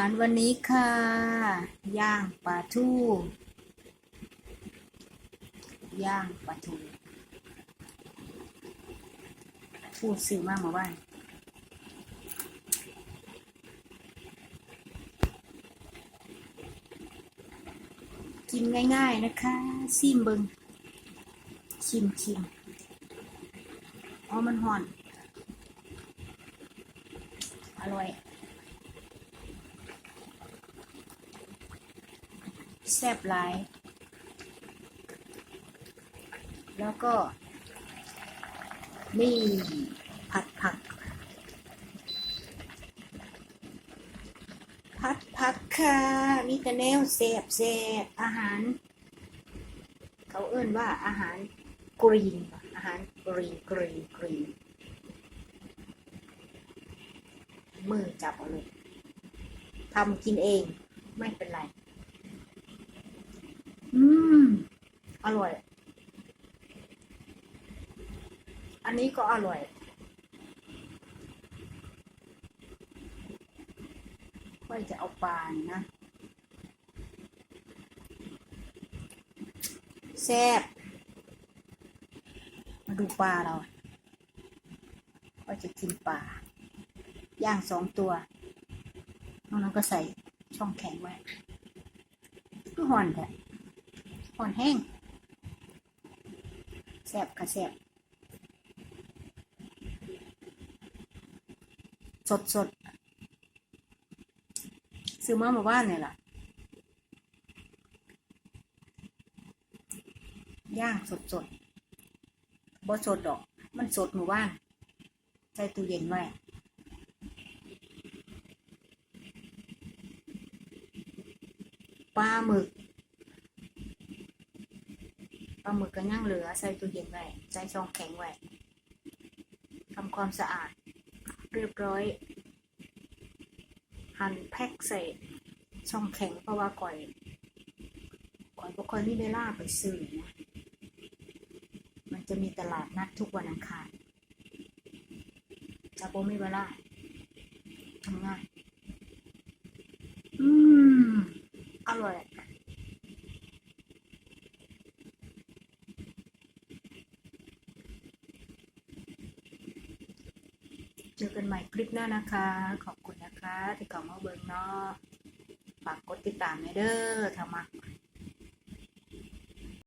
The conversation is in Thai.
ารวันนี้ค่ะ ย่างปลาทูย่างปลาทูพูดสื่อมากมาบ้านกินง่าย ๆ นะคะซิมเบิงชิมชิมอ๋อมันห่อน อร่อย แซ่บหลาย แล้วก็ นี่ผัดผัก ผัดผักค่ะ มีแต่แนวแซ่บแซ่บอาหาร เขาเอื้นว่าอาหารกรีน อาหารกรีนกรีนกรีนมือจับเอาเลยทำกินเองไม่เป็นไร อืม อร่อย อันนี้ก็อร่อยค่อยจะเอาปลานนะแซ่บมาดูปลาเราก็จะกินปลา ย่างสองตัวนอกนั้นก็ใส่ช่องแข็งไว้ก็ห่อนแท้ ห่อนแห้งแซ่บค่ะแซ่บสดสดซื้อมาเมื่อวานเนี่ยล่ะย่างสดสดบ่สดดอก มันสดเมื่อวานใส่ตู้เย็นไว้ปลาหมึก ลาหมึกก็ย่งเหลือใส่ตู้เย็นไว้ใส่ช่องแข็งไว้ทำความสะอาด เรียบร้อย หั่นแพ็คใส่ช่องแข็งเพราะว่าก่อยก่อยบ่ค่อยมีเวลาไปซื้อนะมันจะมีตลาดนัดทุกวันอังคารจะบ่มีเวลาทำงาน อืม อร่อย เจอกันใหม่คลิปหน้านะคะ ขอบคุณนะคะ ที่เข้ามาเบิงเนาะฝากกดติดตามให้เด้อถ้ามา